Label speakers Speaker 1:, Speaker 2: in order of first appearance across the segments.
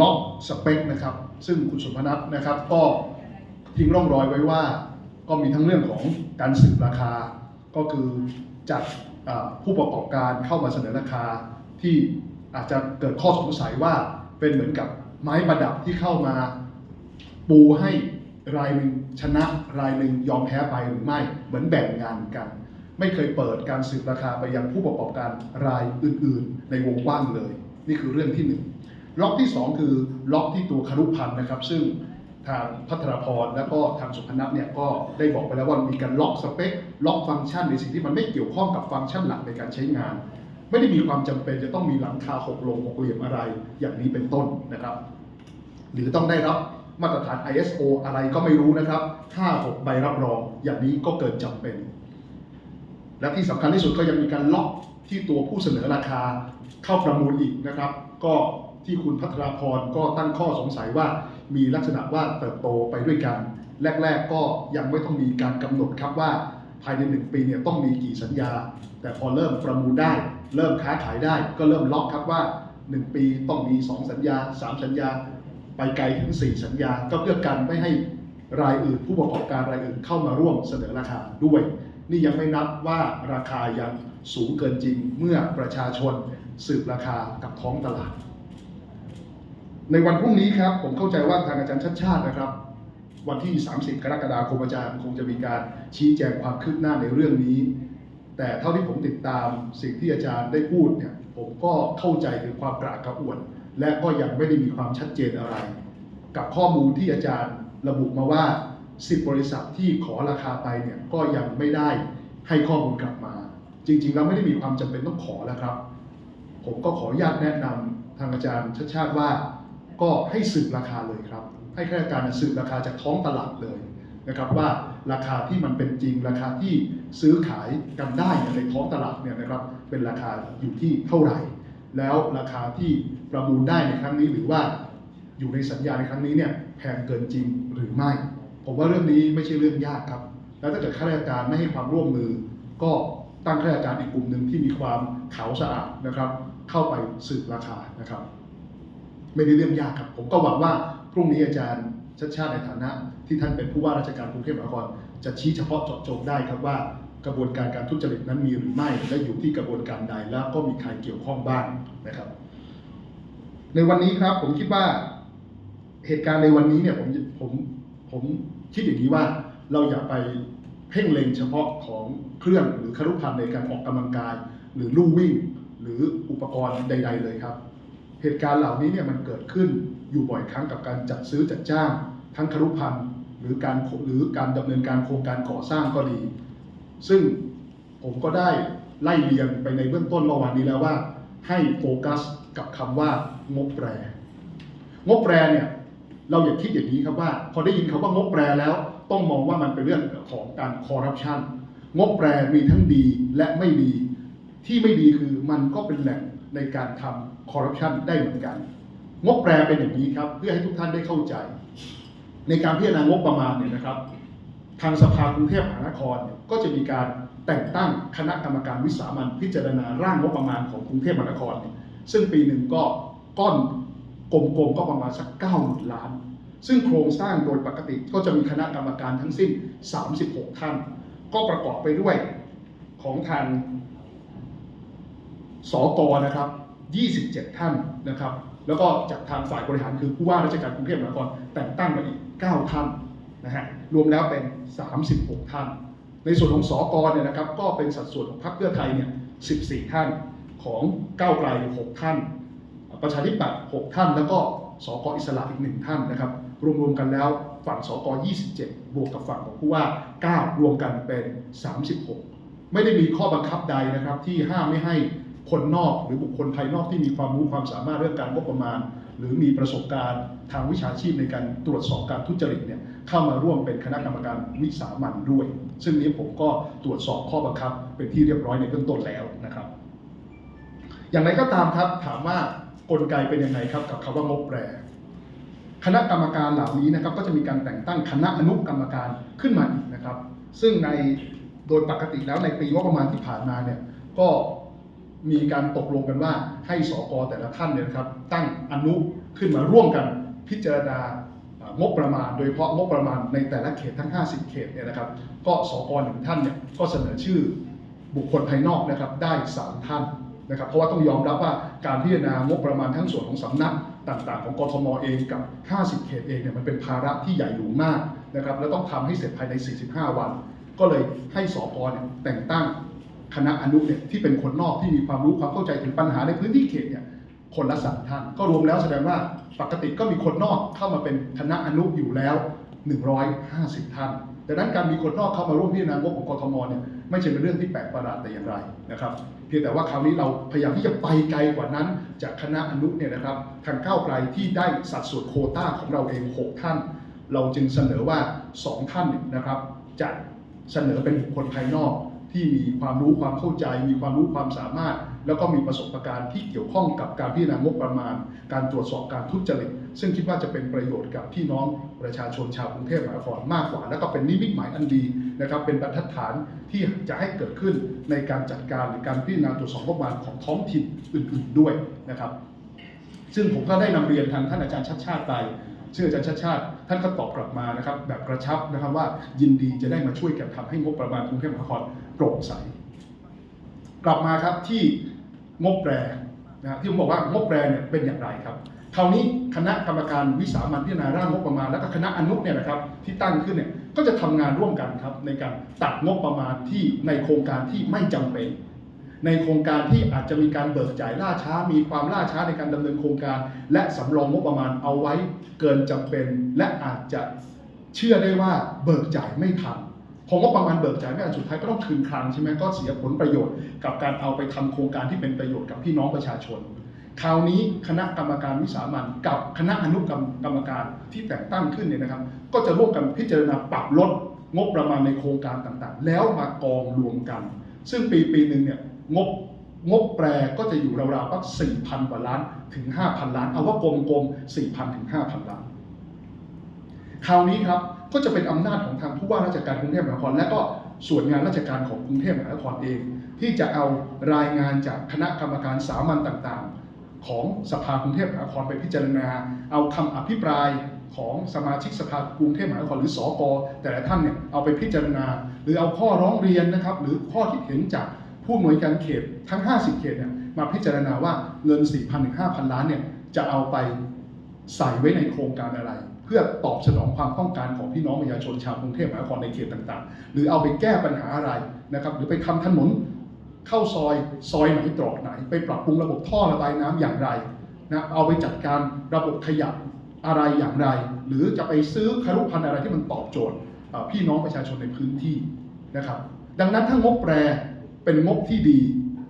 Speaker 1: ล็อกสเปคนะครับซึ่งคุณสุพนัทนะครับก็ทิ้งร่องรอยไว้ว่า ก็มีทั้งเรื่องของการสืบราคา ก็คือจัดอ่าผู้ประกอบการเข้ามาเสนอราคา ที่อาจจะเกิดข้อสงสัยว่าเป็นเหมือนกับไม้ประดับที่เข้ามาปูให้รายหนึ่งชนะรายหนึ่งยอมแพ้ไปหรือไม่เหมือนแบ่งงานกัน ไม่เคยเปิดการสืบราคาไปยังผู้ประกอบการรายอื่น ๆ ในวงกว้างเลย นี่คือเรื่องที่หนึ่ง ล็อกที่สองคือล็อกที่ตัวคารุพันธ์นะครับ ซึ่งทางพัทรพรและก็ทางสุพนัทเนี่ยก็ได้บอกไปแล้วว่ามีการล็อกสเปค ล็อกฟังก์ชันในสิ่งที่มันไม่เกี่ยวข้องกับฟังก์ชันหลักในการใช้งาน ไม่ได้มีความจำเป็นจะต้องมีหลังคาหกลงหกเหลี่ยมอะไรอย่างนี้เป็นต้นนะครับ หรือต้องได้รับมาตรฐาน ISO อะไรก็ไม่รู้นะครับ5-6ใบรับรองอย่างนี้ก็เกินจำเป็น และที่สำคัญที่สุดก็ยังมีการล็อกที่ตัวผู้เสนอราคาเข้าประมูลอีกนะครับ ก็ ที่คุณพัทราพรก็ตั้งข้อสงสัยว่ามีลักษณะว่าเติบโตไปด้วยกัน แรก ๆ ก็ยังไม่ต้องมีการกำหนดครับว่าภายในหนึ่งปีเนี่ยต้องมีกี่สัญญา แต่พอเริ่มประมูลได้ เริ่มค้าขายได้ ก็เริ่มล็อกครับว่า 1 ปีต้องมี 2 สัญญา 3 สัญญา ไปไกลถึง 4 สัญญา ก็เพื่อกันไม่ให้รายอื่นผู้ประกอบการรายอื่นเข้ามาร่วมเสนอราคาด้วย นี่ยังไม่นับว่าราคายังสูงเกินจริงเมื่อประชาชนสืบราคากับท้องตลาด ในวันพรุ่งนี้ครับผมเข้าใจว่าทางอาจารย์ชัดชาตินะครับ วันที่ 30 กรกฎาคมอาจารย์คงจะมีการชี้แจงความคืบหน้าในเรื่องนี้ แต่เท่าที่ผมติดตามสิ่งที่อาจารย์ได้พูดเนี่ยผมก็เข้าใจถึงความกระอักกระอ่วน และก็ยังไม่ได้มีความชัดเจนอะไร กับข้อมูลที่อาจารย์ระบุมาว่า 10 บริษัทที่ขอราคาไปเนี่ยก็ยังไม่ได้ให้ข้อมูลกลับมา จริง ๆ แล้วไม่ได้มีความจำเป็นต้องขอแล้วครับ ผมก็ขออนุญาตแนะนำทางอาจารย์ชัดชาติว่า ก็ให้สืบราคาเลยครับ ให้ข้าราชการสืบราคาจากท้องตลาดเลยนะครับว่าราคาที่มันเป็นจริงราคาที่ซื้อขายกันได้ในท้องตลาดเนี่ยนะครับเป็นราคาอยู่ที่เท่าไหร่ แล้วราคาที่ประมูลได้ในครั้งนี้หรือว่าอยู่ในสัญญาในครั้งนี้เนี่ยแพงเกินจริงหรือไม่ ผมว่าเรื่องนี้ไม่ใช่เรื่องยากครับ แล้วถ้าเกิดข้าราชการไม่ให้ความร่วมมือ ก็ตั้งข้าราชการอีกกลุ่มหนึ่งที่มีความขาวสะอาดนะครับ เข้าไปสืบราคานะครับ ไม่ได้เรื่องยากครับ ผมก็หวังว่าพรุ่งนี้อาจารย์ชัดชาติในฐานะ ที่ท่านเป็นผู้ว่าราชการกรุงเทพมหานครจะชี้เฉพาะเจาะจงได้ครับว่ากระบวนการการทุจริตนั้นมีหรือไม่และอยู่ที่กระบวนการใดแล้วก็มีใครเกี่ยวข้องบ้างนะครับ ในวันนี้ครับผมคิดว่าเหตุการณ์ในวันนี้เนี่ยผมผมผมคิดอย่างนี้ว่าเราอย่าไปเพ่งเล็งเฉพาะของเครื่องหรือคารุพันธ์ในการออกกำลังกาย หรือลู่วิ่ง หรืออุปกรณ์ใด ๆ เลยครับ เหตุการณ์เหล่านี้เนี่ยมันเกิดขึ้นอยู่บ่อยครั้งกับการจัดซื้อจัดจ้าง ทั้งครุพันธ์หรือการหรือการดำเนินการโครงการก่อสร้างก็ดี ซึ่งผมก็ได้ไล่เรียงไปในเบื้องต้นเมื่อวานนี้แล้วว่า ให้โฟกัสกับคำว่างบแปร งบแปรเนี่ยเราอย่าคิดอย่างนี้ครับว่า พอได้ยินคำว่างบแปรแล้วต้องมองว่ามันเป็นเรื่องของการคอร์รัปชันงบแปรมีทั้งดีและไม่ดี ที่ไม่ดีคือมันก็เป็นแหล่งในการทำ คอร์รัปชันได้เหมือนกัน งบแปรเป็นอย่างนี้ครับ เพื่อให้ทุกท่านได้เข้าใจ ในการพิจารณางบประมาณเนี่ยนะครับ ทางสภากรุงเทพมหานครเนี่ยก็จะมีการแต่งตั้งคณะกรรมการวิสามันพิจารณาร่างงบประมาณของกรุงเทพมหานครเนี่ยซึ่งปีหนึ่งก็ก้อนกลมๆก็ประมาณสัก9ก้าหมื่นล้าน ซึ่งโครงสร้างโดยปกติก็จะมีคณะกรรมการทั้งสิ้น 36 ท่าน ก็ประกอบไปด้วยของทางสกนะครับ 27 ท่านนะครับ แล้วก็จากทางฝ่ายบริหารคือผู้ว่าราชการกรุงเทพมหานครแต่งตั้งมาอีก 9 ท่านนะฮะรวมแล้วเป็น 36 ท่าน ในส่วนของสกเนี่ยนะครับ ก็เป็นสัดส่วนของพรรคเพื่อไทยเนี่ย 14 ท่านของก้าวไกล 6 ท่าน ประชาธิปัตย์ 6 ท่าน แล้วก็สกอิสระอีก 1 ท่านนะครับ รวมๆกันแล้วฝั่งสก27 บวกกับฝั่งของผู้ว่า 9 รวมกันเป็น 36 ไม่ได้มีข้อบังคับใดนะครับที่ห้ามไม่ให้ คนนอกหรือบุคคลภายนอกที่มีความรู้ความสามารถเรื่องการงบประมาณ หรือมีประสบการณ์ทางวิชาชีพในการตรวจสอบการทุจริตเนี่ยเข้ามาร่วมเป็นคณะกรรมการวิสามันด้วย ซึ่งนี้ผมก็ตรวจสอบข้อบังคับ เป็นที่เรียบร้อยในเบื้องต้นแล้วนะครับ อย่างไรก็ตามครับถามว่ากลไกเป็นยังไงครับกับคำว่างบแปรคณะกรรมการเหล่านี้นะครับก็จะมีการแต่งตั้งคณะอนุกรรมการขึ้นมาอีกนะครับ ซึ่งในโดยปกติแล้วในปีงบประมาณที่ผ่านมาเนี่ยก็ มีการตกลงกันว่าให้สกอแต่ละท่านเนี่ยนะครับ ตั้งอนุขึ้นมาร่วมกันพิจารณางบประมาณ โดยเฉพาะงบประมาณในแต่ละเขตทั้ง 50 เขตเนี่ยนะครับ ก็สกอหนึ่งท่านเนี่ยก็เสนอชื่อบุคคลภายนอกนะครับได้สามท่านนะครับ เพราะว่าต้องยอมรับว่าการพิจารณางบประมาณทั้งส่วนของสำนักต่างๆ ของกทมเองกับ 50 เขตเองเนี่ยมันเป็นภาระที่ใหญ่หลวงมากนะครับ และต้องทำให้เสร็จภายใน 45 วัน ก็เลยให้สกอเนี่ยแต่งตั้ง คณะอนุเนี่ยที่เป็นคนนอกที่มีความรู้ความเข้าใจถึงปัญหาในพื้นที่เขตเนี่ยคนละสามท่านก็รวมแล้วแสดงว่าปกติก็มีคนนอกเข้ามาเป็นคณะอนุอยู่แล้ว 150 ท่านดังนั้นการมีคนนอกเข้ามาร่วมพิจารณางบของกทมเนี่ยไม่ใช่เป็นเรื่องที่แปลกประหลาดแต่อย่างไรนะครับเพียงแต่ว่าคราวนี้เราพยายามที่จะไปไกลกว่านั้น จากคณะอนุเนี่ยนะครับทางก้าวไกลที่ได้สัดส่วนโคต้าของเราเอง 6 ท่าน เราจึงเสนอว่า 2 ท่านเนี่ยนะครับจะเสนอเป็นบุคคลภายนอก ที่มีความรู้ความเข้าใจ มีความรู้ความสามารถ แล้วก็มีประสบการณ์ที่เกี่ยวข้องกับการพิจารณางบประมาณ การตรวจสอบการทุจริต ซึ่งคิดว่าจะเป็นประโยชน์กับพี่น้องประชาชนชาวกรุงเทพมหานครมากกว่า แล้วก็เป็นนิมิตหมายอันดีนะครับเป็นบรรทัดฐานที่จะให้เกิดขึ้นในการจัดการหรือการพิจารณาตรวจสอบงบประมาณของท้องถิ่นอื่น ๆด้วยนะครับ ซึ่งผมก็ได้นำเรียนทางท่านอาจารย์ชัดชาติไป ซึ่อาจารย์ชัดชาติ ท่านก็ตอบกลับมานะครับแบบกระชับนะครับว่ายินดีจะได้มาช่วยกันทำให้งบประมาณกรุงเทพมหานครโปร่งใส กลับมาครับที่งบแปรนะครับที่ผมบอกว่างบแปรเนี่ยเป็นอย่างไรครับคราวนี้คณะกรรมการวิสามัญพิจารณาร่างงบประมาณ แล้วก็คณะอนุเนี่ยนะครับที่ตั้งขึ้นเนี่ยก็จะทำงานร่วมกันครับในการตัดงบประมาณที่ในโครงการที่ไม่จำเป็น ในโครงการที่อาจจะมีการเบิกจ่ายล่าช้า มีความล่าช้าในการดำเนินโครงการ และสำรองงบประมาณเอาไว้เกินจำเป็น และอาจจะเชื่อได้ว่าเบิกจ่ายไม่ทันพองบประมาณเบิกจ่ายไม่ทันสุดท้ายก็ต้องคืนคลังใช่ไหมก็เสียผลประโยชน์กับการเอาไปทำโครงการที่เป็นประโยชน์กับพี่น้องประชาชนคราวนี้คณะกรรมการวิสามัญกับคณะอนุกรรมกรรมการที่แต่งตั้งขึ้นเนี่ยนะครับ ก็จะร่วมกันพิจารณาปรับลดงบประมาณในโครงการต่างๆ แล้วมากองรวมกัน ซึ่งปีปีหนึ่งเนี่ย งบงบแปรก็จะอยู่ราวๆสัก4,000กว่าล้านถึง5,000ล้าน เอาว่ากลมๆ4,000ถึง5,000ล้าน คราวนี้ครับก็จะเป็นอำนาจของทางผู้ว่าราชการกรุงเทพมหานคร และก็ส่วนงานราชการของกรุงเทพมหานครเอง ที่จะเอารายงานจากคณะกรรมการสามัญต่างๆ ของสภากรุงเทพมหานครไปพิจารณา เอาคำอภิปรายของสมาชิกสภากรุงเทพมหานครหรือสอกแต่ละท่านเนี่ยเอาไปพิจารณา หรือเอาข้อร้องเรียนนะครับ หรือข้อคิดเห็นจาก ผู้อำนวยการเขตทั้ง 50 เขตเนี่ยมาพิจารณาว่าเงิน 4,000ถึง5,000 ล้านเนี่ยจะเอาไปใส่ไว้ในโครงการอะไร เพื่อตอบสนองความต้องการของพี่น้องประชาชนชาวกรุงเทพมหานครในเขตต่างๆ หรือเอาไปแก้ปัญหาอะไรนะครับหรือไปทำถนนเข้าซอยซอยไหนตรอกไหน ไปปรับปรุงระบบท่อระบายน้ำอย่างไรนะเอาไปจัดการระบบขยะอะไรอย่างไร หรือจะไปซื้อคารุพันธ์อะไรที่มันตอบโจทย์พี่น้องประชาชนในพื้นที่นะครับดังนั้นถ้างบแปร เป็นงบที่ดี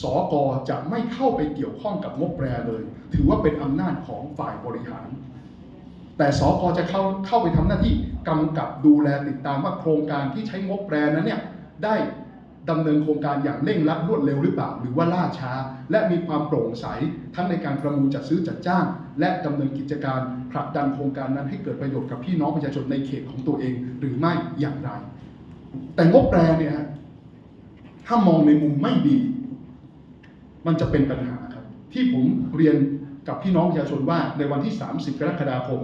Speaker 1: สกจะไม่เข้าไปเกี่ยวข้องกับงบแปรเลย ถือว่าเป็นอำนาจของฝ่ายบริหาร แต่สกจะเข้าเข้าไปทำหน้าที่กำกับดูแลติดตามว่าโครงการที่ใช้งบแปรนั้นเนี่ยได้ดำเนินโครงการอย่างเร่งรัดรวดเร็วหรือเปล่า หรือว่าล่าช้า และมีความโปร่งใส ทั้งในการประมูลจัดซื้อจัดจ้าง และดำเนินกิจการผลักดันโครงการนั้นให้เกิดประโยชน์กับพี่น้องประชาชนในเขตของตัวเองหรือไม่อย่างไร แต่งบแปรเนี่ยฮะ ถ้ามองในมุมไม่ดี มันจะเป็นปัญหาครับ ที่ผมเรียนกับพี่น้องประชาชนว่าในวันที่ 30 กรกฎาคม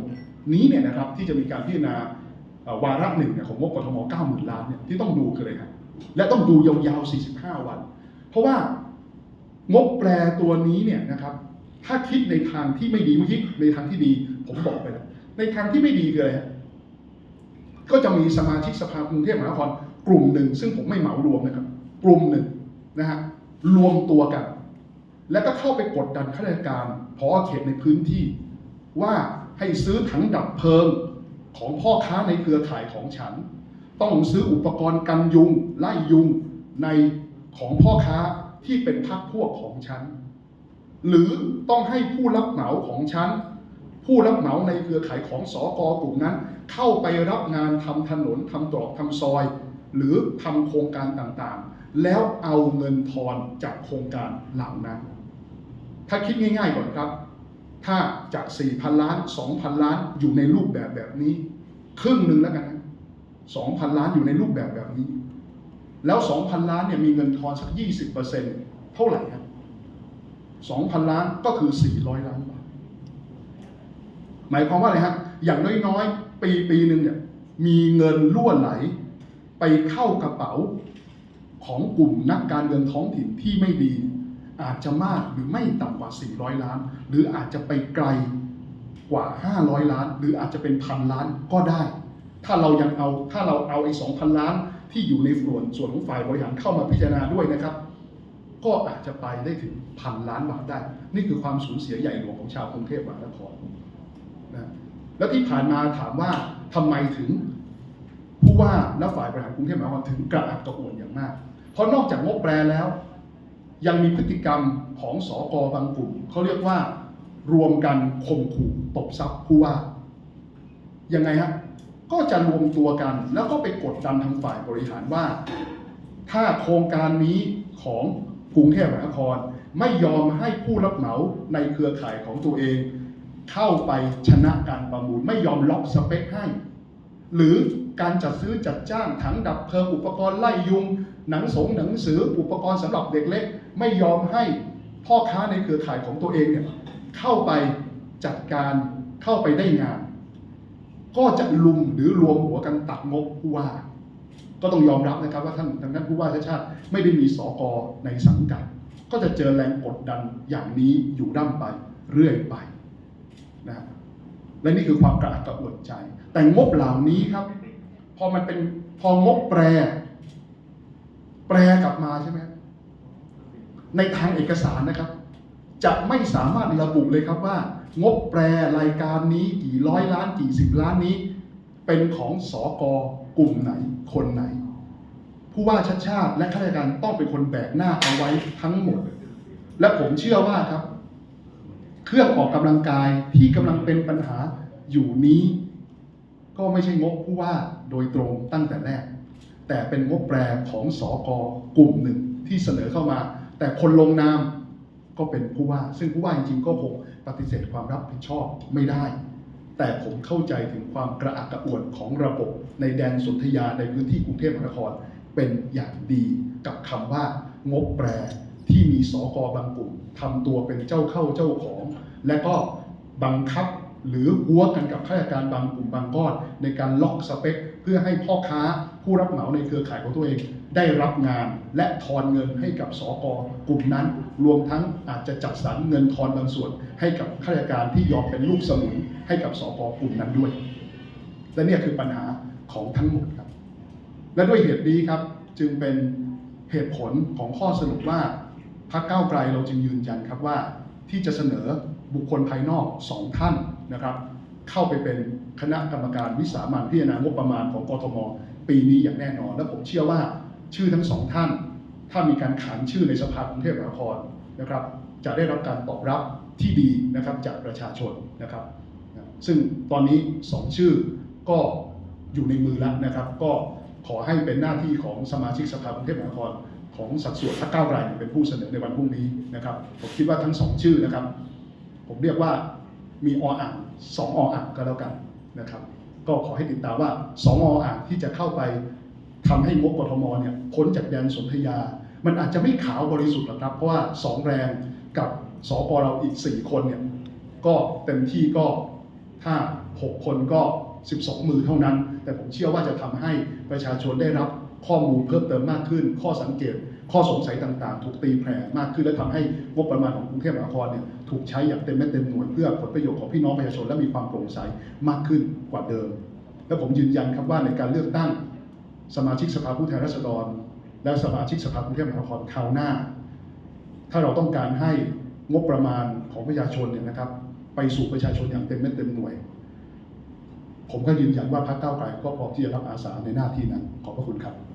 Speaker 1: นี้เนี่ยนะครับที่จะมีการพิจารณาวาระหนึ่งเนี่ยของงบกทม90,000ล้านเนี่ยที่ต้องดูคืออะไรครับและต้องดูยาวๆ 45 วัน เพราะว่างบแปรตัวนี้เนี่ยนะครับ ถ้าคิดในทางที่ไม่ดีไม่คิดในทางที่ดี ผมบอกไปแล้วในทางที่ไม่ดีคืออะไรก็จะมีสมาชิกสภากรุงเทพมหานครกลุ่มหนึ่ง ซึ่งผมไม่เหมารวมนะครับ กลุ่มหนึ่งนะฮะรวมตัวกัน แล้วก็เข้าไปกดดันข้าราชการพอเขตในพื้นที่ ว่าให้ซื้อถังดับเพลิงของพ่อค้าในเครือข่ายของฉัน ต้องซื้ออุปกรณ์กันยุง ไล่ยุงในของพ่อค้าที่เป็นพักพวกของฉัน หรือต้องให้ผู้รับเหมาของฉัน ผู้รับเหมาในเครือข่ายของสอกกลุ่มนั้น เข้าไปรับงานทำถนนทำตรอกทำซอย หรือทำโครงการต่างๆ แล้วเอาเงินทอนจากโครงการเหล่านั้น ถ้าคิดง่าย ๆก่อนครับ ถ้าจาก 4,000 ล้าน 2,000 ล้านอยู่ในรูปแบบแบบนี้ ครึ่งหนึ่งแล้วกันนะ2,000 ล้านอยู่ในรูปแบบแบบนี้ แล้ว 2,000 ล้านเนี่ยมีเงินทอนสัก 20%เท่าไหร่ครับ2,000 ล้านก็คือ 400 ล้านบาท หมายความว่าอะไรฮะ อย่างน้อยๆ ปีปีหนึ่งเนี่ยมีเงินล่วไหล ไปเข้ากระเป๋า ของกลุ่มนักการเมืองท้องถิ่นที่ไม่ดี อาจจะมากหรือไม่ต่ำกว่า 400 ล้าน หรืออาจจะไปไกลกว่า 500 ล้าน หรืออาจจะเป็นพันล้านก็ได้ ถ้าเรายังเอาถ้าเราเอาไอ้2,000ล้านที่อยู่ในส่วนส่วนของฝ่ายบริหารเข้ามาพิจารณาด้วยนะครับ ก็อาจจะไปได้ถึงพันล้านบาทได้ นี่คือความสูญเสียใหญ่หลวงของชาวกรุงเทพมหานครนะแล้วที่ผ่านมาถามว่าทำไมถึงผู้ว่าและฝ่ายบริหารกรุงเทพมหานครถึงกระอักกระอ่วนอย่างมาก เพราะนอกจากงบแปรแล้ว ยังมีพฤติกรรมของสอกอบางกลุ่มเขาเรียกว่ารวมกันข่มขู่ตบทรัพย์ผู้ว่ายังไงฮะก็จะรวมตัวกัน แล้วก็ไปกดดันทางฝ่ายบริหารว่า ถ้าโครงการนี้ของกรุงเทพมหานครไม่ยอมให้ผู้รับเหมาในเครือข่ายของตัวเอง เข้าไปชนะการประมูลไม่ยอมล็อกสเปคให้ หรือการจัดซื้อจัดจ้างถังดับเพลิงอุปกรณ์ไล่ยุง หนังสงหนังสืออุปกรณ์สำหรับเด็กเล็ก ไม่ยอมให้พ่อค้าในเครือข่ายของตัวเองเนี่ยเข้าไปจัดการเข้าไปได้งาน ก็จะลุมหรือรวมหัวกันตัดงบผู้ว่า ก็ต้องยอมรับนะครับว่าท่านทางด้านผู้ว่าชาติชาติไม่ได้มีสอกอในสังกัด ก็จะเจอแรงกดดันอย่างนี้อยู่ร่ำไปเรื่อยไปนะและนี่คือความกระอักกระอ่วนใจ แต่งบเหล่านี้ครับ พอมันเป็นพองบแปร แปรกลับมาใช่ไหมในทางเอกสารนะครับ จะไม่สามารถระบุเลยครับว่า งบแปรรายการนี้กี่ร้อยล้านกี่สิบล้านนี้ เป็นของสอกอกลุ่มไหนคนไหน ผู้ว่าชัดชาติและข้าราชการต้องเป็นคนแบกหน้าเอาไว้ทั้งหมด และผมเชื่อว่าครับ เครื่องออกกำลังกายที่กำลังเป็นปัญหาอยู่นี้ ก็ไม่ใช่งบผู้ว่าโดยตรงตั้งแต่แรก แต่เป็นงบแปรของสอกกลุ่มหนึ่งที่เสนอเข้ามา แต่คนลงนามก็เป็นผู้ว่า ซึ่งผู้ว่าจริงๆก็คงปฏิเสธความรับผิดชอบไม่ได้ แต่ผมเข้าใจถึงความกระอักกระอ่วนของระบบในแดนสนธยาในพื้นที่กรุงเทพมหานครเป็นอย่างดีกับคำว่างบแปรที่มีสอกอบางกลุ่มทำตัวเป็นเจ้าเข้าเจ้าของ และก็บังคับหรือหัวกันกับข้าราชการบางกลุ่มบางก้อนในการล็อกสเปค เพื่อให้พ่อค้า ผู้รับเหมาในเครือข่ายของตัวเอง ได้รับงานและทอนเงินให้กับสอกกลุ่มนั้น รวมทั้งอาจจะจัดสรรเงินทอนบางส่วน ให้กับข้าราชการที่ยอมเป็นลูกสมุนให้กับสอกกลุ่มนั้นด้วย และนี่คือปัญหาของทั้งหมดครับ และด้วยเหตุนี้ครับจึงเป็นเหตุผลของข้อสรุปว่าพรรคก้าวไกลเราจึงยืนยันครับว่าที่จะเสนอบุคคลภายนอกสองท่านนะครับ เข้าไปเป็น คณะกรรมการวิสามัญพิจารณางบประมาณของกทม ปีนี้อย่างแน่นอน และผมเชื่อว่าชื่อทั้งสองท่าน ถ้ามีการขานชื่อในสภากรุงเทพมหานครนะครับจะได้รับการตอบรับที่ดีนะครับจากประชาชนนะครับ ซึ่งตอนนี้สองชื่อก็อยู่ในมือแล้วนะครับ ก็ขอให้เป็นหน้าที่ของสมาชิกสภากรุงเทพมหานครของสัดส่วนพรรคก้าวไกลเป็นผู้เสนอในวันพรุ่งนี้นะครับ ผมคิดว่าทั้งสองชื่อนะครับ ผมเรียกว่ามีออ่างสองออ่างก็แล้วกัน นะครับ ก็ขอให้ติดตามว่าสองออ่างที่จะเข้าไปทำให้งบกทมเนี่ยพ้นจากแดนสนธยา มันอาจจะไม่ขาวบริสุทธิ์หรอกครับ เพราะว่าสองแรงกับสปเราอีกสี่คนเนี่ยก็เต็มที่ก็ถ้าหกคนก็ 12 มือเท่านั้น แต่ผมเชื่อว่าจะทำให้ประชาชนได้รับข้อมูลเพิ่มเติมมากขึ้น ข้อสังเกต ข้อสงสัยต่างๆ ถูกตีแผ่มากขึ้นและทำให้งบประมาณของกรุงเทพมหานครเนี่ยถูกใช้อย่างเต็มเม็ดเต็มหน่วยเพื่อผลประโยชน์ของพี่น้องประชาชนและมีความโปร่งใสมากขึ้นกว่าเดิม และผมยืนยันครับว่าในการเลือกตั้งสมาชิกสภาผู้แทนราษฎร และสมาชิกสภากรุงเทพมหานครคราวหน้า ถ้าเราต้องการให้งบประมาณของประชาชนเนี่ยนะครับ ไปสู่ประชาชนอย่างเต็มเม็ดเต็มหน่วย ผมก็ยืนยันว่าพรรคก้าวไกลก็พร้อมที่จะรับอาสาในหน้าที่นั้นขอบพระคุณครับ